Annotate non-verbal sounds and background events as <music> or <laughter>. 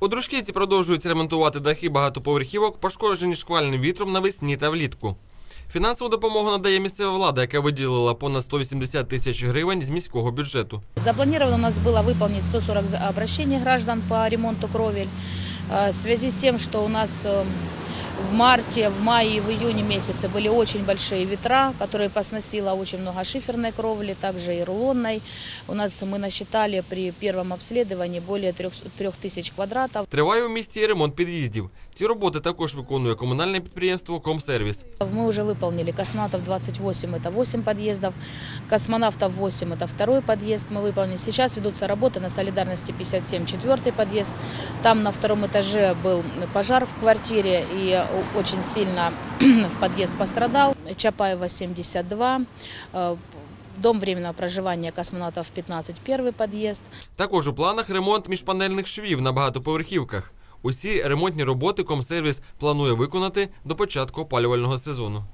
У Дружківці продовжують ремонтувати дахи багатоповерхівок, пошкоджені шквальним вітром навесні та влітку. Фінансову допомогу надає місцева влада, яка виділила понад 180 тисяч гривень з міського бюджету. Запланировано у нас было выполнить 140 за- обращений граждан по ремонту кровель. Э, В связи с тем, что у нас э, в марте, в мае и в июне месяце были очень большие ветра, которые посносило очень много шиферной кровли, также и рулонной. У нас мы насчитали при первом обследовании более 3000 квадратов. Триває у місті і ремонт під'їздів. Ці роботи також виконує комунальне підприємство Комсервіс. Мы уже выполнили космонавтов 28, это 8 подъездов, космонавтов 8, это второй подъезд мы выполнили. Сейчас ведутся работы на Солидарности 57, четвертый подъезд. Там на втором этаже был пожар в квартире и о- очень сильно <clears throat> подъезд пострадал. Чапаева 72, э, дом временного проживания космонавтов 15, первый подъезд. Також у планах ремонт міжпанельних швів на багатоповерхівках. Усі ремонтні роботи Комсервіс планує виконати до початку опалювального сезону.